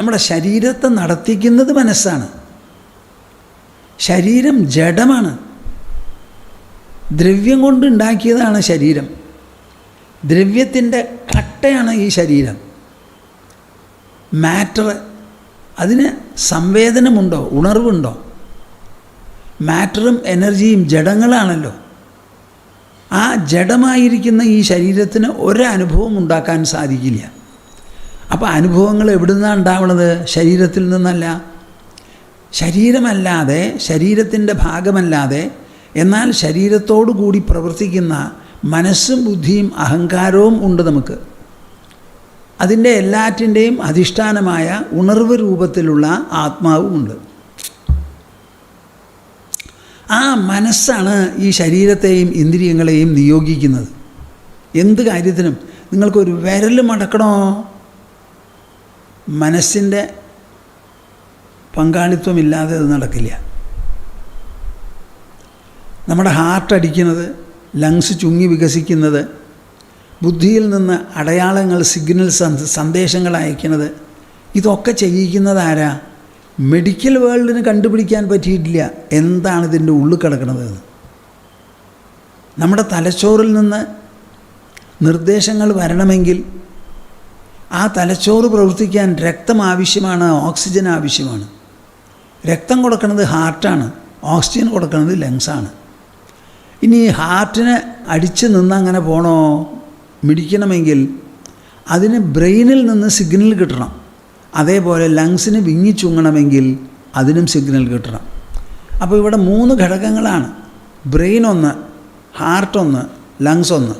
നമ്മുടെ ശരീരത്തെ നടത്തിക്കുന്നത് മനസ്സാണ്. ശരീരം ജഡമാണ്. ദ്രവ്യം കൊണ്ട് ഉണ്ടാക്കിയതാണ് ശരീരം. ദ്രവ്യത്തിന്റെ കട്ടയാണ് ഈ ശരീരം. മാറ്റർ അതിന് സംവേദനമുണ്ടോ? ഉണർവുണ്ടോ? മാറ്ററും എനർജിയും ജഡങ്ങളാണല്ലോ. ആ ജഡമായിരിക്കുന്ന ഈ ശരീരത്തിന് ഒരനുഭവം ഉണ്ടാക്കാൻ സാധിക്കില്ല. അപ്പോൾ അനുഭവങ്ങൾ എവിടെ നിന്നാണ് ഉണ്ടാവുന്നത് ശരീരത്തിൽ നിന്നല്ല. ശരീരമല്ലാതെ ശരീരത്തിന്റെ ഭാഗമല്ലാതെ എന്നാൽ ശരീരത്തോടു കൂടി പ്രവർത്തിക്കുന്ന മനസ്സും ബുദ്ധിയും അഹങ്കാരവും ഉണ്ട് നമുക്ക്. അതിന്റെ എല്ലാറ്റിന്റെയും അധിഷ്ഠാനമായ ഉണർവ് രൂപത്തിലുള്ള ആത്മാവുമുണ്ട് ആ മനസ്സാണ് ഈ ശരീരത്തെയും ഇന്ദ്രിയങ്ങളെയും നിയോഗിക്കുന്നത്. എന്ത് കാര്യത്തിനും. നിങ്ങൾക്കൊരു വിരൽ മടക്കണോ? മനസ്സിന്റെ പങ്കാളിത്വമില്ലാതെ അത് നടക്കില്ല. നമ്മുടെ ഹാർട്ട് അടിക്കുന്നത് ലങ്സ് ചുങ്ങി വികസിക്കുന്നത് ബുദ്ധിയിൽ നിന്ന് അടയാളങ്ങൾ സിഗ്നൽ സന്ദേശങ്ങൾ അയക്കുന്നത് ഇതൊക്കെ ചെയ്യിക്കുന്നത് ആരാ? മെഡിക്കൽ വേൾഡിന് കണ്ടുപിടിക്കാൻ പറ്റിയിട്ടില്ല. എന്താണ് ഇതിന്റെ ഉള്ളിൽ കിടക്കുന്നത്? നമ്മുടെ തലച്ചോറിൽ നിന്ന് നിർദ്ദേശങ്ങൾ വരണമെങ്കിൽ ആ തലച്ചോറ് പ്രവർത്തിക്കാൻ രക്തം ആവശ്യമാണ് ഓക്സിജൻ ആവശ്യമാണ്. രക്തം കൊടുക്കുന്നത് ഹാർട്ടാണ് ഓക്സിജൻ കൊടുക്കുന്നത് ലങ്സാണ്. ഇനി ഹാർട്ടിനെ അടിച്ച് നിന്ന് അങ്ങനെ പോണോ? മിടിക്കണമെങ്കിൽ അതിന് ബ്രെയിനിൽ നിന്ന് സിഗ്നൽ കിട്ടണം. അതേപോലെ ലങ്സിന് വിങ്ങിച്ചുങ്ങണമെങ്കിൽ അതിനും സിഗ്നൽ കിട്ടണം. അപ്പോൾ ഇവിടെ മൂന്ന് ഘടകങ്ങളാണ്. ബ്രെയിൻ ഒന്ന് ഹാർട്ട് ഒന്ന് ലങ്സ് ഒന്ന്.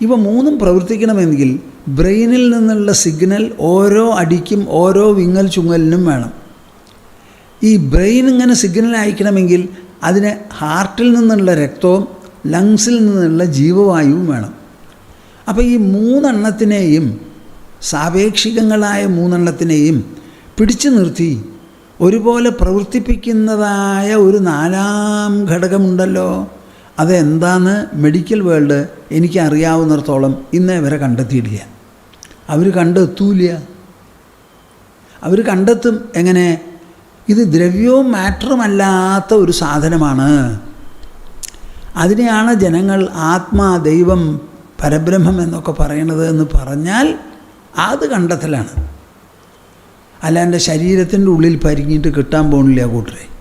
ഇവ മൂന്നും പ്രവർത്തിക്കണമെങ്കിൽ ബ്രെയിനിൽ നിന്നുള്ള സിഗ്നൽ ഓരോ അടിക്കും ഓരോ വിങ്ങൽ ചുങ്ങലിനും വേണം. ഈ ബ്രെയിൻ ഇങ്ങനെ സിഗ്നൽ അയക്കണമെങ്കിൽ അതിന് ഹാർട്ടിൽ നിന്നുള്ള രക്തവും ലങ്സിൽ നിന്നുള്ള ജീവവായുവും വേണം. അപ്പോൾ ഈ മൂന്നെണ്ണത്തിനെയും സാപേക്ഷികങ്ങളായ മൂന്നെണ്ണത്തിനെയും പിടിച്ചു നിർത്തി ഒരുപോലെ പ്രവർത്തിപ്പിക്കുന്നതായ ഒരു നാലാം ഘടകമുണ്ടല്ലോ. അതെന്താന്ന് മെഡിക്കൽ വേൾഡ് എനിക്കറിയാവുന്നിടത്തോളം ഇന്നേ വരെ കണ്ടെത്തിയിട്ടില്ല. അവർ കണ്ടെത്തൂല അവർ കണ്ടെത്തും എങ്ങനെ? ഇത് ദ്രവ്യവും മാറ്ററുമല്ലാത്ത ഒരു സാധനമാണ്. അതിനെയാണ് ജനങ്ങൾ ആത്മാ ദൈവം പരബ്രഹ്മം എന്നൊക്കെ പറയണത് എന്ന് പറഞ്ഞാൽ അത് കണ്ടെത്തലാണ്. അല്ല എന്റെ ശരീരത്തിന്റെ ഉള്ളിൽ പരിങ്ങിയിട്ട് കിട്ടാൻ പോകണില്ല കൂട്ടരെ.